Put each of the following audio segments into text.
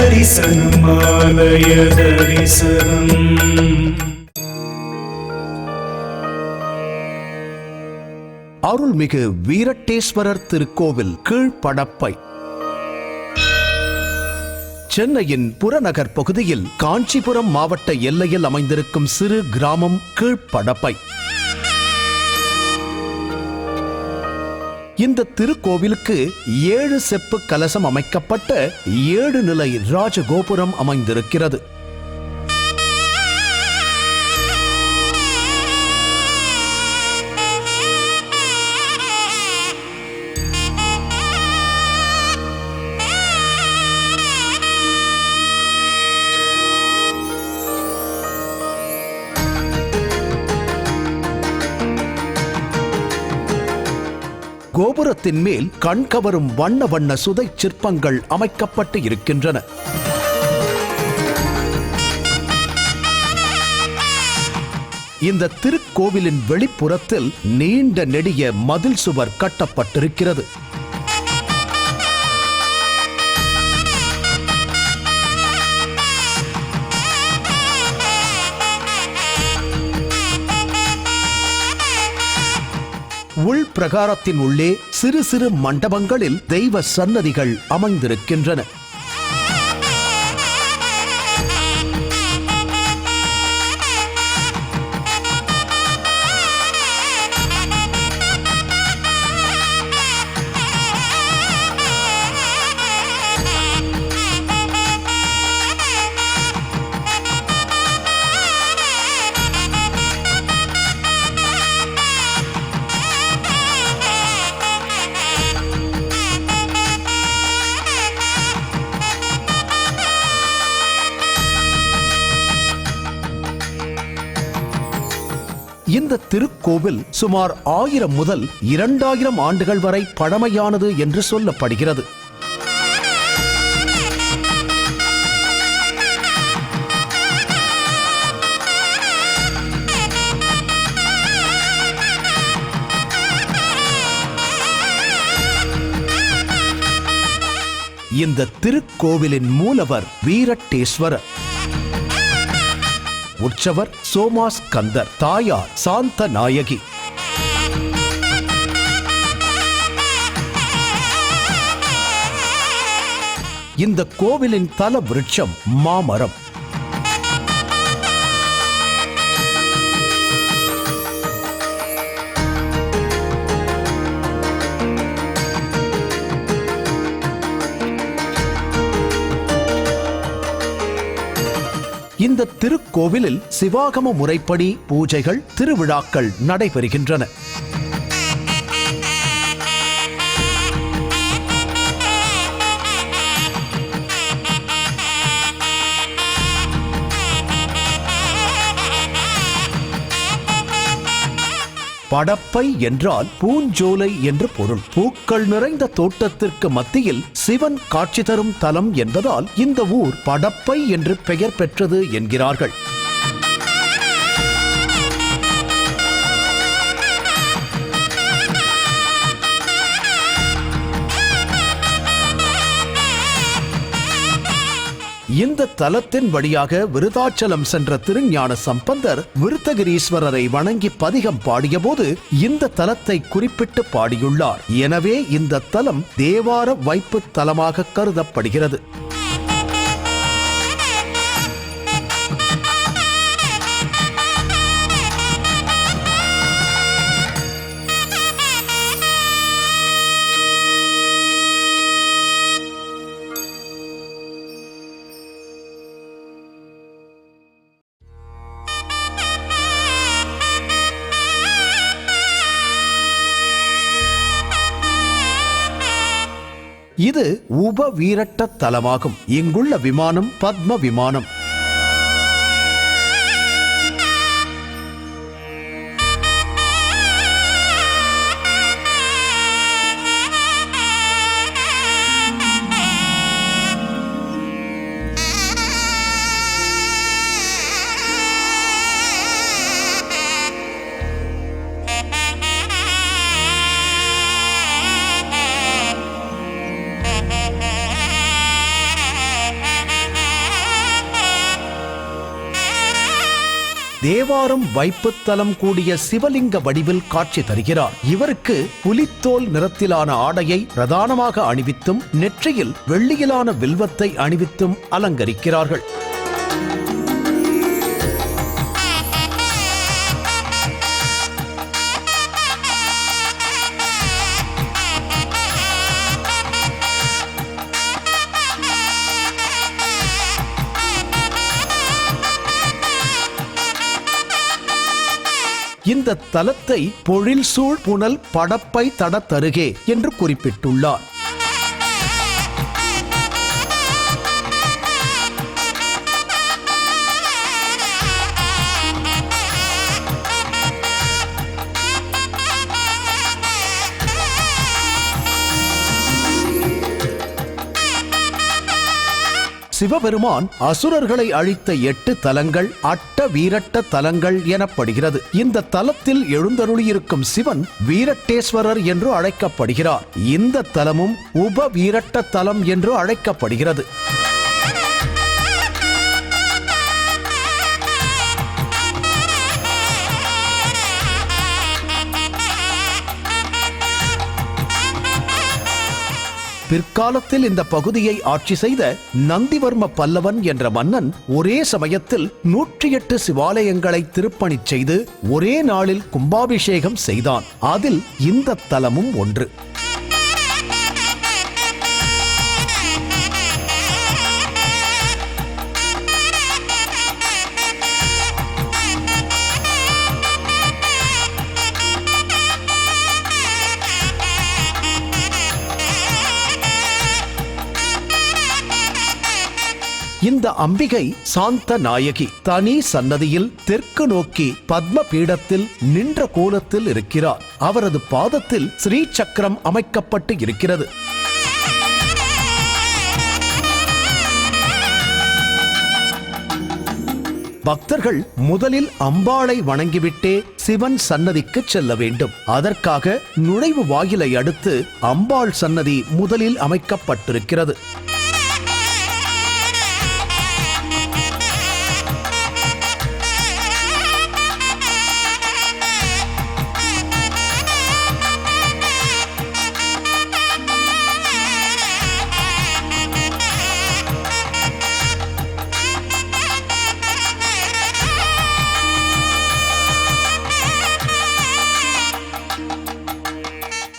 தரிசனமாலய தரிசனம் அருள்மிகு வீரட்டேஸ்வரர் திருக்கோவில் கீழ்படப்பை சென்னையின் புறநகர் பகுதியில் காஞ்சிபுரம் மாவட்ட எல்லையில் அமைந்திருக்கும் சிறு கிராமம் கீழ்ப்படப்பை. இந்த திருக்கோவிலுக்கு ஏழு செப்பு கலசம் அமைக்கப்பட்ட ஏழு நிலை ராஜகோபுரம் அமைந்திருக்கிறது. கோபுரத்தின் மேல் கண்கவரும் வண்ண வண்ண சுதை சிற்பங்கள் அமைக்கப்பட்டு இருக்கின்றன. இந்த திருக்கோவிலின் வெளிப்புறத்தில் நீண்ட நெடிய மதில் சுவர் கட்டப்பட்டிருக்கிறது. பிரகாரத்தின் உள்ளே சிறு சிறு மண்டபங்களில் தெய்வ சன்னதிகள் அமைந்திருக்கின்றன. இந்த திருக்கோவில் சுமார் ஆயிரம் முதல் இரண்டாயிரம் ஆண்டுகள் வரை பழமையானது என்று சொல்லப்படுகிறது. இந்த திருக்கோவிலின் மூலவர் வீரட்டேஸ்வரர். உற்சவர் சோமாஸ்கந்தர் தாயார் சாந்த நாயகி. இந்த கோவிலின் தல விருட்சம் மாமரம். இந்த திருக்கோவிலில் சிவாகம முறைப்படி பூஜைகள் திருவிழாக்கள் நடைபெறுகின்றன. படப்பை என்றால் பூஞ்சோலை என்று பொருள். பூக்கள் நிறைந்த தோட்டத்திற்கு மத்தியில் சிவன் காட்சி தரும் தலம் என்பதால் இந்த ஊர் படப்பை என்று பெயர் பெற்றது என்கிறார்கள். இந்த தலத்தின் வழியாக விருதாச்சலம் சென்ற திருஞான சம்பந்தர் விருத்தகிரீஸ்வரரை வணங்கி பதிகம் பாடியபோது இந்த தலத்தை குறிப்பிட்டு பாடியுள்ளார். எனவே இந்த தலம் தேவார வைப்பு தலமாக கருதப்படுகிறது. இது உப வீரட்ட தலமாகும். இங்குள்ள விமானம் பத்ம விமானம். தேவாரம் வைப்புத்தலம் கூடிய சிவலிங்க வடிவில் காட்சி தருகிறார். இவருக்கு புலித்தோல் நிறத்திலான ஆடையை பிரதானமாக அணிவித்தும் நெற்றியில் வெள்ளியிலான வில்வத்தை அணிவித்தும் அலங்கரிக்கிறார்கள். இந்த தலத்தை பொழில் சூழ் புனல் படப்பை தருகே என்று குறிப்பிட்டுள்ளார். சிவபெருமான் அசுரர்களை அழித்த எட்டு தலங்கள் அட்ட வீரட்ட தலங்கள் எனப்படுகிறது. இந்த தலத்தில் எழுந்தருளியிருக்கும் சிவன் வீரட்டேஸ்வரர் என்று அழைக்கப்படுகிறார். இந்த தலமும் உப வீரட்ட தலம் என்று அழைக்கப்படுகிறது. பிற்காலத்தில் இந்த பகுதியை ஆட்சி செய்த நந்திவர்ம பல்லவன் என்ற மன்னன் ஒரே சமயத்தில் நூற்றி எட்டு சிவாலயங்களை திருப்பணி செய்து ஒரே நாளில் கும்பாபிஷேகம் செய்தான். அதில் இந்த தலமும் ஒன்று. இந்த அம்பிகை சாந்த நாயகி தனி சன்னதியில் தெற்கு நோக்கி பத்ம பீடத்தில் நின்ற கோலத்தில் இருக்கிறார். அவரது பாதத்தில் ஸ்ரீ சக்கரம் அமைக்கப்பட்டு இருக்கிறது. பக்தர்கள் முதலில் அம்பாளை வணங்கிவிட்டே சிவன் சன்னதிக்கு செல்ல வேண்டும். அதற்காக நுழைவு வாயிலை அடுத்து அம்பாள் சன்னதி முதலில் அமைக்கப்பட்டிருக்கிறது.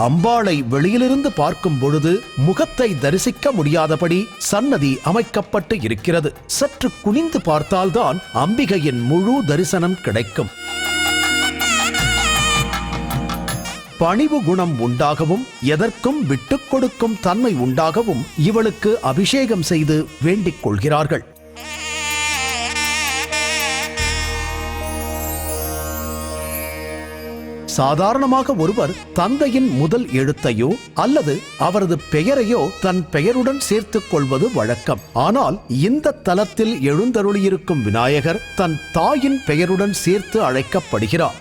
அம்பாளை வெளியிலிருந்து பார்க்கும் பொழுது முகத்தை தரிசிக்க முடியாதபடி சன்னதி அமைக்கப்பட்டு இருக்கிறது. சற்று குனிந்து பார்த்தால்தான் அம்பிகையின் முழு தரிசனம் கிடைக்கும். பணிவு குணம் உண்டாகவும் எதற்கும் விட்டுக் கொடுக்கும் தன்மை உண்டாகவும் இவளுக்கு அபிஷேகம் செய்து வேண்டிக் கொள்கிறார்கள். சாதாரணமாக ஒருவர் தந்தையின் முதல் எழுத்தையோ அல்லது அவரது பெயரையோ தன் பெயருடன் சேர்த்துக் கொள்வது வழக்கம். ஆனால் இந்த தலத்தில் எழுந்தருளியிருக்கும் விநாயகர் தன் தாயின் பெயருடன் சேர்த்து அழைக்கப்படுகிறார்.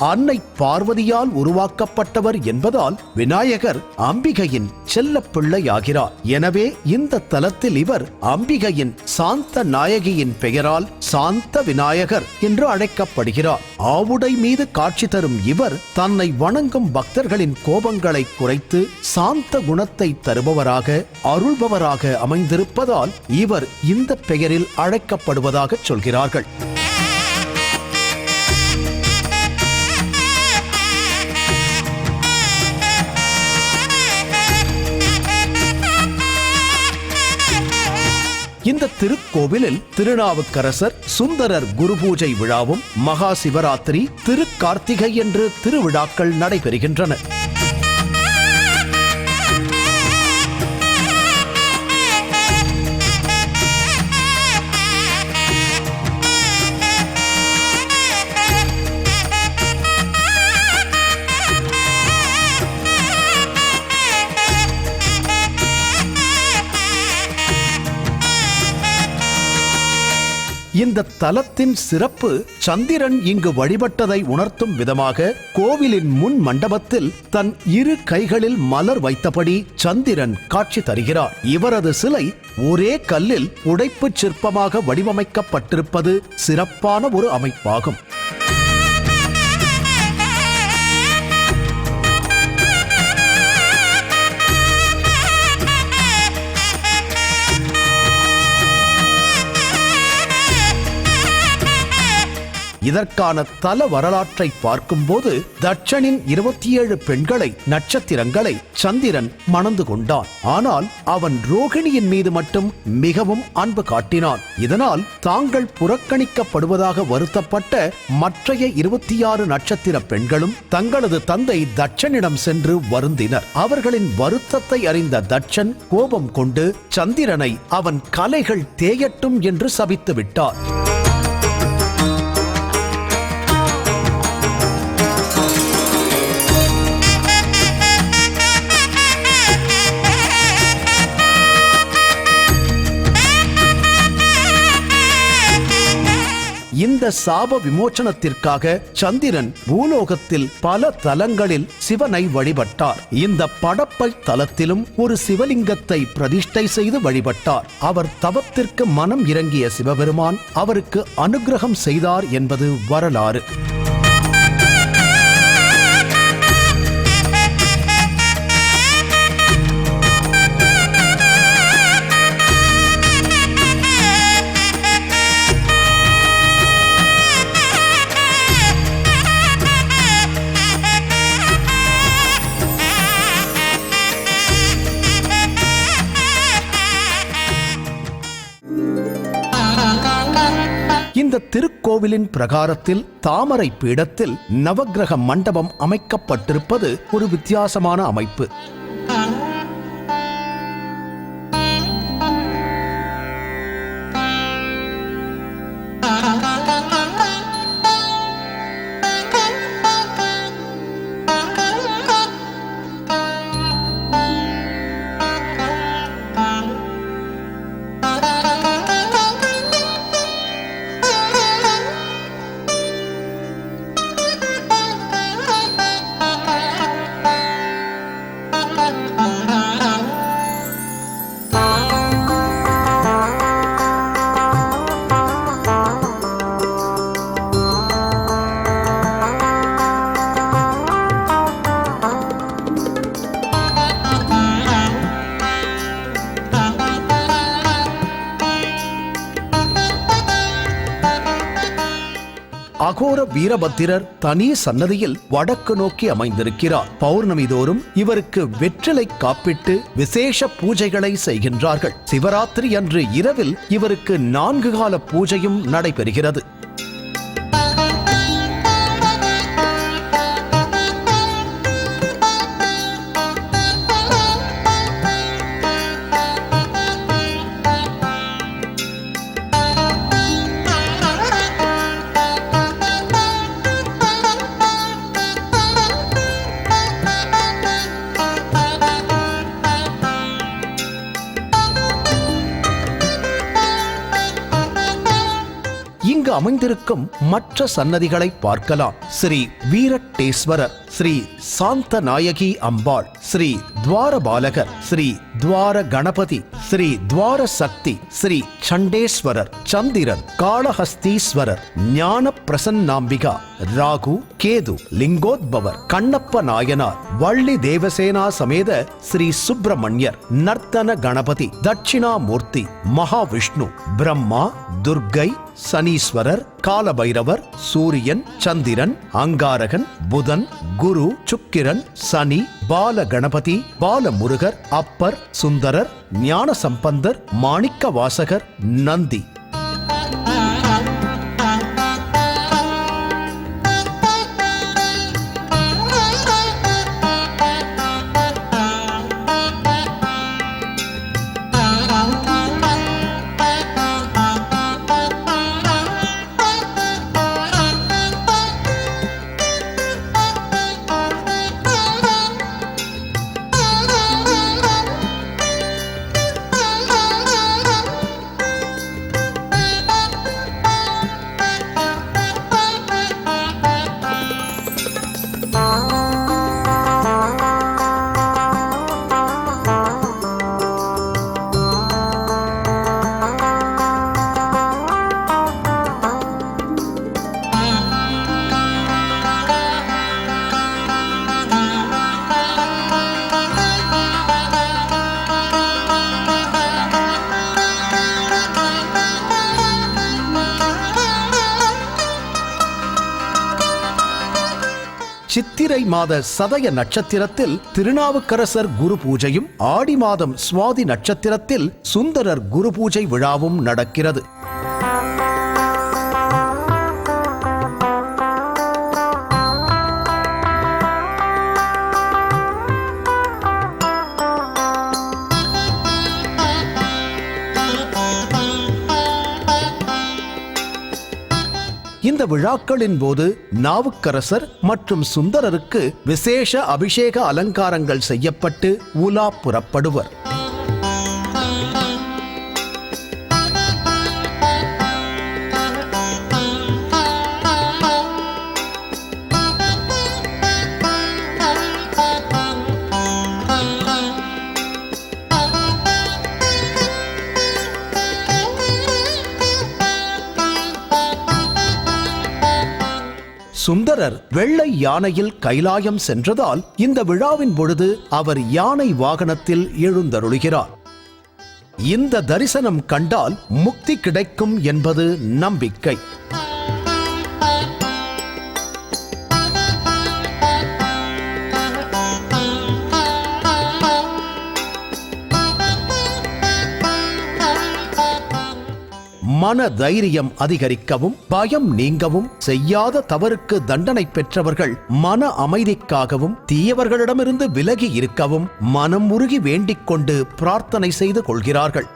அன்னை பார்வதியால் உருவாக்கப்பட்டவர் என்பதால் விநாயகர் அம்பிகையின் செல்ல பிள்ளையாகிறார். எனவே இந்த தலத்தில் இவர் அம்பிகையின் சாந்த நாயகியின் பெயரால் சாந்த விநாயகர் என்று அழைக்கப்படுகிறார். ஆவுடை மீது காட்சி தரும் இவர் தன்னை வணங்கும் பக்தர்களின் கோபங்களை குறைத்து சாந்த குணத்தை தருபவராக அருள்பவராக அமைந்திருப்பதால் இவர் இந்த பெயரில் அழைக்கப்படுவதாக சொல்கிறார்கள். இந்த திருக்கோவிலில் திருநாவுக்கரசர் சுந்தரர் குரு பூஜை விழாவும் மகா சிவராத்திரி திருக்கார்த்திகை என்று திருவிழாக்கள் நடைபெறுகின்றன. இந்த தலத்தின் சிறப்பு சந்திரன் இங்கு வழிபட்டதை உணர்த்தும் விதமாக கோவிலின் முன் மண்டபத்தில் தன் இரு கைகளில் மலர் வைத்தபடி சந்திரன் காட்சி தருகிறார். இவரது சிலை ஒரே கல்லில் உடைப்புச் சிற்பமாக வடிவமைக்கப்பட்டிருப்பது சிறப்பான ஒரு அமைப்பாகும். இதற்கான தல வரலாற்றை பார்க்கும்போது தட்சனின் இருபத்தி ஏழு பெண்களை நட்சத்திரங்களை சந்திரன் மணந்து கொண்டான். ஆனால் அவன் ரோகிணியின் மீது மட்டும் மிகவும் அன்பு காட்டினான். இதனால் தாங்கள் புறக்கணிக்கப்படுவதாக வருத்தப்பட்ட மற்றைய இருபத்தி ஆறு நட்சத்திர பெண்களும் தங்களது தந்தை தட்சனிடம் சென்று வருந்தினர். அவர்களின் வருத்தத்தை அறிந்த தட்சன் கோபம் கொண்டு சந்திரனை அவன் கலைகள் தேயட்டும் என்று சபித்து விட்டார். சாப விமோசனத்திற்காக சந்திரன் பூலோகத்தில் பல தலங்களில் சிவனை வழிபட்டார். இந்த படப்பை தலத்திலும் ஒரு சிவலிங்கத்தை பிரதிஷ்டை செய்து வழிபட்டார். அவர் தவத்திற்கு மனம் இறங்கிய சிவபெருமான் அவருக்கு அனுக்கிரகம் செய்தார் என்பது வரலாறு. கோவிலின் பிரகாரத்தில் தாமரை பீடத்தில் நவக்கிரக மண்டபம் அமைக்கப்பட்டிருப்பது ஒரு வித்தியாசமான அமைப்பு. அகோர வீரபத்திரர் தனி சன்னதியில் வடக்கு நோக்கி அமைந்திருக்கிறார். பௌர்ணமி தோறும் இவருக்கு வெற்றிலை காப்பிட்டு விசேஷ பூஜைகளை செய்கின்றார்கள். சிவராத்திரி அன்று இரவில் இவருக்கு நான்கு கால பூஜையும் நடைபெறுகிறது. அமைந்திருக்கும் மற்ற சன்னதிகளை பார்க்கலாம். ஸ்ரீ வீரட்டேஸ்வரர் ஸ்ரீ சாந்த நாயகி அம்பாள் ஸ்ரீ துவாரபாலகர் ஸ்ரீ துவார கணபதி ஸ்ரீ துவார சக்தி ஸ்ரீ சண்டேஸ்வரர் சந்திரன் காளஹஸ்தீஸ்வரர் ஞான பிரசன்னாம்பிகா ராகு கேது லிங்கோத்பவர் கண்ணப்ப நாயனார் வள்ளி தேவசேனா சமேத ஸ்ரீ சுப்பிரமணியர் நர்த்தன கணபதி தட்சிணாமூர்த்தி மகாவிஷ்ணு பிரம்மா துர்கை சனீஸ்வரர் காலபைரவர் சூரியன் சந்திரன் அங்காரகன் புதன் குரு சுக்கிரன் சனி பால கணபதி பாலமுருகர் அப்பர் சுந்தரர் ஞான சம்பந்தர் மாணிக்க வாசகர் நந்தி. சித்திரை மாத சதய நட்சத்திரத்தில் திருநாவுக்கரசர் குரு பூஜையும் ஆடி மாதம் சுவாதி நட்சத்திரத்தில் சுந்தரர் குரு பூஜை விழாவும் நடக்கிறது. இந்த விழாக்களின் போது நாவுக்கரசர் மற்றும் சுந்தரருக்கு விசேஷ அபிஷேக அலங்காரங்கள் செய்யப்பட்டு உலா புறப்படுவர். சுந்தரர் வெள்ளை யானையில் கைலாயம் சென்றதால் இந்த விழாவின் பொழுது அவர் யானை வாகனத்தில் எழுந்தருளுகிறார். இந்த தரிசனம் கண்டால் முக்தி கிடைக்கும் என்பது நம்பிக்கை. மன தைரியம் அதிகரிக்கவும் பயம் நீங்கவும் செய்யாத தவறுக்கு தண்டனை பெற்றவர்கள் மன அமைதிக்காகவும் தீயவர்களிடமிருந்து விலகி இருக்கவும் மனம் உருகி வேண்டிக் கொண்டு பிரார்த்தனை செய்து கொள்கிறார்கள்.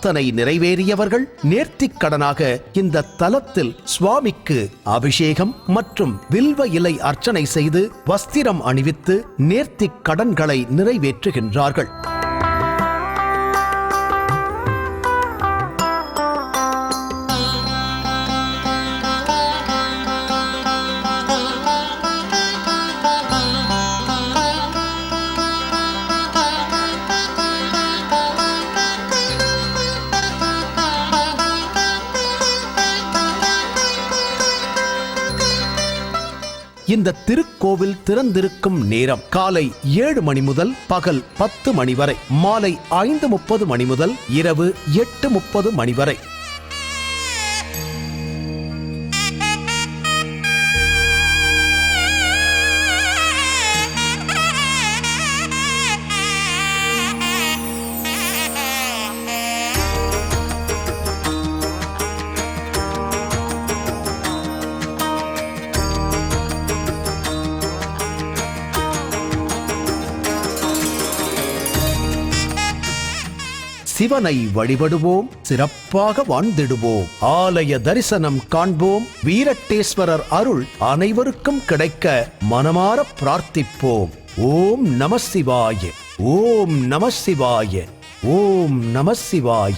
பிரார்த்தனை நிறைவேறியவர்கள் நேர்த்திக் கடனாக இந்த தலத்தில் சுவாமிக்கு அபிஷேகம் மற்றும் வில்வ இலை அர்ச்சனை செய்து வஸ்திரம் அணிவித்து நேர்த்திக் கடன்களை நிறைவேற்றுகின்றார்கள். இந்த திருக்கோவில் திறந்திருக்கும் நேரம் காலை ஏழு மணி முதல் பகல் பத்து மணி வரை மாலை ஐந்து முப்பது மணி முதல் இரவு எட்டு முப்பது மணி வரை. சிவனை வழிபடுவோம் சிறப்பாக வாழ்ந்திடுவோம். ஆலய தரிசனம் காண்போம் வீரட்டேஸ்வரர் அருள் அனைவருக்கும் கிடைக்க மனமாற பிரார்த்திப்போம். ஓம் நம சிவாய ஓம் நம சிவாய ஓம் நம சிவாய.